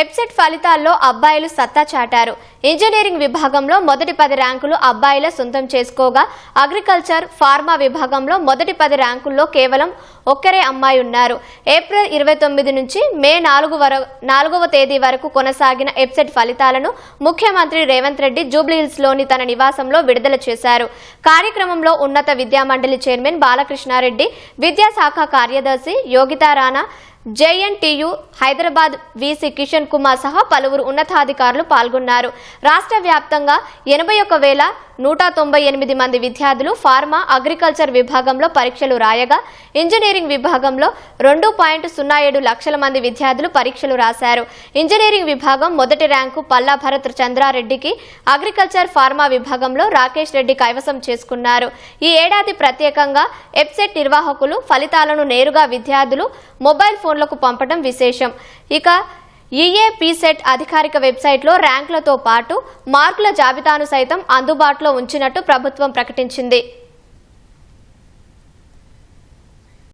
ఎప్సెట్ ఫలితాల్లో అబ్బాయిలు సత్తా చాటారు. ఇంజనీరింగ్ విభాగంలో మొదటి పది ర్యాంకులు అబ్బాయిల సొంతం చేసుకోగా అగ్రికల్చర్ ఫార్మా విభాగంలో మొదటి పది ర్యాంకుల్లో కేవలం ఒక్కరే అమ్మాయి ఉన్నారు. ఏప్రిల్ ఇరవై తొమ్మిది నుంచి మే నాలుగు వర నాలుగవ తేదీ వరకు కొనసాగిన ఎప్సెట్ ఫలితాలను ముఖ్యమంత్రి రేవంత్ రెడ్డి జూబ్లీహిల్స్లోని తన నివాసంలో విడుదల చేశారు. కార్యక్రమంలో ఉన్నత విద్యామండలి చైర్మన్ బాలకృష్ణారెడ్డి విద్యాశాఖ కార్యదర్శి యోగితారాణా జేఎన్టీయు హైదరాబాద్ వీసీ కిషన్ కుమార్ సహా పలువురు ఉన్నతాధికారులు పాల్గొన్నారు. రాష్ట్ర వ్యాప్తంగా ఎనభై ఒక వేల నూట తొంభై ఎనిమిది మంది విద్యార్థులు ఫార్మా అగ్రికల్చర్ విభాగంలో పరీక్షలు రాయగా ఇంజనీరింగ్ విభాగంలో రెండు పాయింట్ సున్నా ఏడు లక్షల మంది విద్యార్థులు పరీక్షలు రాశారు. ఇంజనీరింగ్ విభాగం మొదటి ర్యాంకు పల్లా భరత్ చంద్రారెడ్డికి అగ్రికల్చర్ ఫార్మా విభాగంలో రాకేష్ రెడ్డి కైవసం చేసుకున్నారు. ఈ ఏడాది ప్రత్యేకంగా ఎప్సెట్ నిర్వాహకులు ఫలితాలను నేరుగా విద్యార్థులు మొబైల్ ఫోన్ ఫోన్లకు పంపడం విశేషం. ఇక ఈఏపీసెట్ అధికారిక వెబ్సైట్లో ర్యాంకులతో పాటు మార్కుల జాబితాను సైతం అందుబాటులో ఉంచినట్టు ప్రభుత్వం ప్రకటించింది.